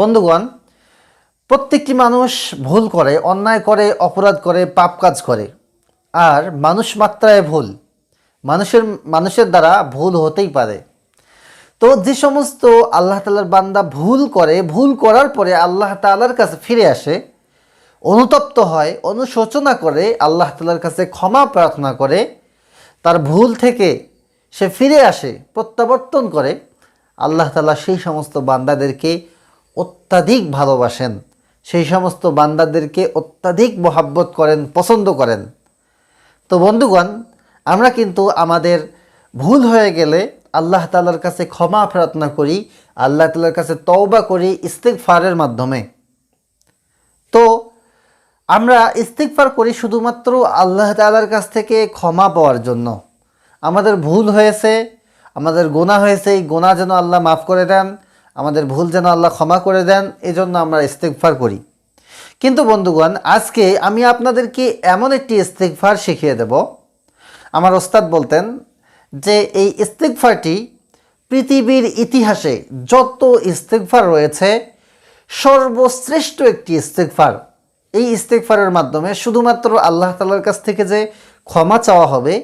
বন্ধুগণ, প্রত্যেকটি মানুষ ভুল করে, অন্যায় করে, অপরাধ করে, পাপ কাজ করে। আর মানুষ মাত্রায় ভুল, মানুষের মানুষের দ্বারা ভুল হতেই পারে। তো যে সমস্ত আল্লাহ তালার বান্দা ভুল করে, ভুল করার পরে আল্লাহ তালার কাছে ফিরে আসে, অনুতপ্ত হয়, অনুশোচনা করে, আল্লাহ তালার কাছে ক্ষমা প্রার্থনা করে, তার ভুল থেকে সে ফিরে আসে, প্রত্যাবর্তন করে, আল্লাহ তালা সেই সমস্ত বান্দাদেরকে অত্যাধিক ভালোবাসেন। সেই সমস্ত বান্দাদেরকে অত্যাধিক মোহাব্বত করেন, পছন্দ করেন। তো বন্ধুগণ, আমরা কিন্তু আমাদের ভুল হয়ে গেলে আল্লাহ তালার কাছে ক্ষমা প্রার্থনা করি, আল্লাহ তালার কাছে তওবা করি ইস্তেকফারের মাধ্যমে। তো আমরা ইস্তিকফার করি শুধুমাত্র আল্লাহ তালার কাছ থেকে ক্ষমা পাওয়ার জন্য। আমাদের ভুল হয়েছে, আমাদের গোনা হয়েছে, এই গোনা যেন আল্লাহ মাফ করে দেন। আমাদের ভুল যেন আল্লাহ ক্ষমা করে দেন এই জন্য আমরা ইস্তেকফার করি। কিন্তু বন্ধুগণ, আজকে আমি আপনাদেরকে এমন একটি ইস্তেকফার শিখিয়ে দেব। আমার ওস্তাদ বলতেন যে, এই ইস্তেকফারটি পৃথিবীর ইতিহাসে যত ইস্তেকফার রয়েছে, সর্বশ্রেষ্ঠ একটি ইস্তেকফার এই ইস্তেকফারের মাধ্যমে শুধুমাত্র আল্লাহ তালার কাছ থেকে যে ক্ষমা চাওয়া হবে,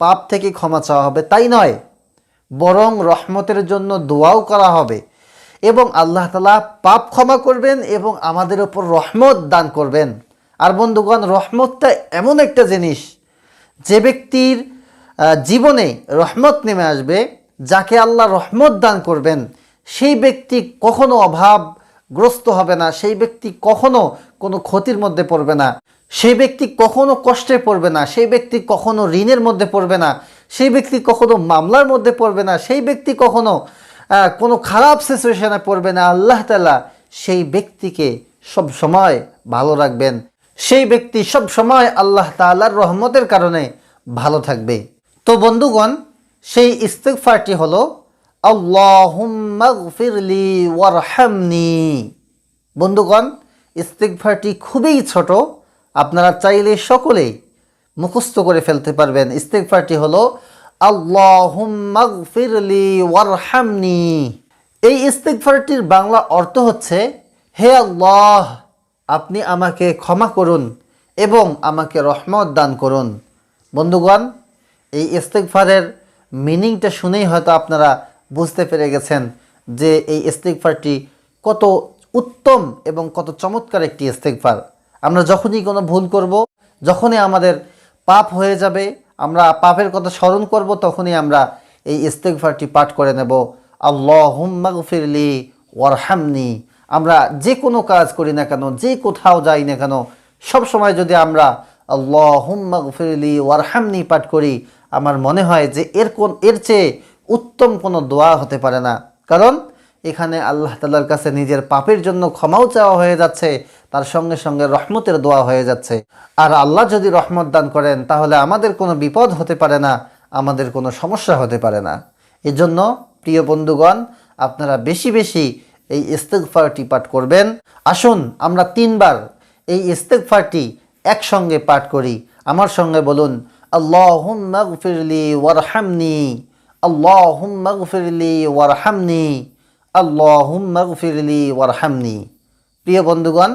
পাপ থেকে ক্ষমা চাওয়া হবে, তাই নয়, বরং রহমতের জন্য দোয়াও করা হবে। এবং আল্লাহ তালা পাপ ক্ষমা করবেন এবং আমাদের ওপর রহমত দান করবেন। আর বন্ধুগণ, রহমতটা এমন একটা জিনিস, যে ব্যক্তির জীবনে রহমত নেমে আসবে, যাকে আল্লাহ রহমত দান করবেন, সেই ব্যক্তি কখনো অভাবগ্রস্ত হবে না, সেই ব্যক্তি কখনো কোনো ক্ষতির মধ্যে পড়বে না, সেই ব্যক্তি কখনো কষ্টে পড়বে না, সেই ব্যক্তি কখনো ঋণের মধ্যে পড়বে না, সেই ব্যক্তি কখনো মামলার মধ্যে পড়বে না, সেই ব্যক্তি কখনো কোনো খারাপ সিচুয়েশনে পড়বে না আল্লাহ তালা সেই ব্যক্তিকে সব সময় ভালো রাখবেন। সেই ব্যক্তি সব সময় আল্লাহ তাআলার রহমতের কারণে ভালো থাকবে। তো বন্ধুগণ, সেই ইস্তেগফারটি হলো ওয়ারহামনি। বন্ধুগণ, ইস্তেগফারটি খুবই ছোট, আপনারা চাইলে সকলেই মুখস্থ করে ফেলতে পারবেন। ইস্তেগফারটি হলো ওয়ারহামনি। এই ইস্তেগফারটির বাংলা অর্থ হচ্ছে, হে আল্লাহ, আপনি আমাকে ক্ষমা করুন এবং আমাকে রহমত দান করুন। বন্ধুগণ, এই ইস্তেগফারের মিনিংটা শুনেই হয়তো আপনারা বুঝতে পেরে গেছেন যে এই ইস্তেগফারটি কত উত্তম এবং কত চমৎকার একটি ইস্তেগফার। আমরা যখনই কোনো ভুল করব, যখনই আমাদের পাপ হয়ে যাবে আমরা পাপের কথা স্মরণ করব, তখনই আমরা এই ইস্তেগফারটি পাঠ করে নেব। আল্লাহুম্মাগফিরলি ওয়ারহামনি। আমরা যে কোনো কাজ করি না কেন, যে কোথাও যাই না কেন, সব সময় যদি আমরা আল্লাহুম্মাগফিরলি ওয়ারহামনি পাঠ করি, আমার মনে হয় যে এর কোন, এর চেয়ে উত্তম কোনো দোয়া হতে পারে না। কারণ এখানে আল্লাহ তালার কাছে নিজের পাপের জন্য ক্ষমাও চাওয়া হয়ে যাচ্ছে তার সঙ্গে সঙ্গে রহমতের দোয়া হয়ে যাচ্ছে। আর আল্লাহ যদি রহমত দান করেন, তাহলে আমাদের কোনো বিপদ হতে পারে না, আমাদের কোনো সমস্যা হতে পারে না। এজন্য প্রিয় বন্ধুগণ, আপনারা বেশি বেশি এই ইস্তেগফারটি পাঠ করবেন। আসুন, আমরা তিনবার এই ইস্তেগফারটি একসঙ্গে পাঠ করি। আমার সঙ্গে বলুন আল্লাহুম্মাগফিরলি ওয়ারহামনি আল্লাহুম্মাগফিরলি ওয়ারহামনি আল্লাহুম্মাগফিরলি ওয়ারহামনি। প্রিয় বন্ধুগণ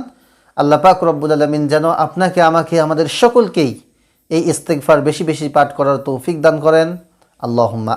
আল্লাহ পাক রব্বুল আলমিন যেন আপনাকে, আমাকে, আমাদের সকলকেই এই ইস্তেকফার বেশি বেশি পাঠ করার তৌফিক দান করেন। আল্লাহ আম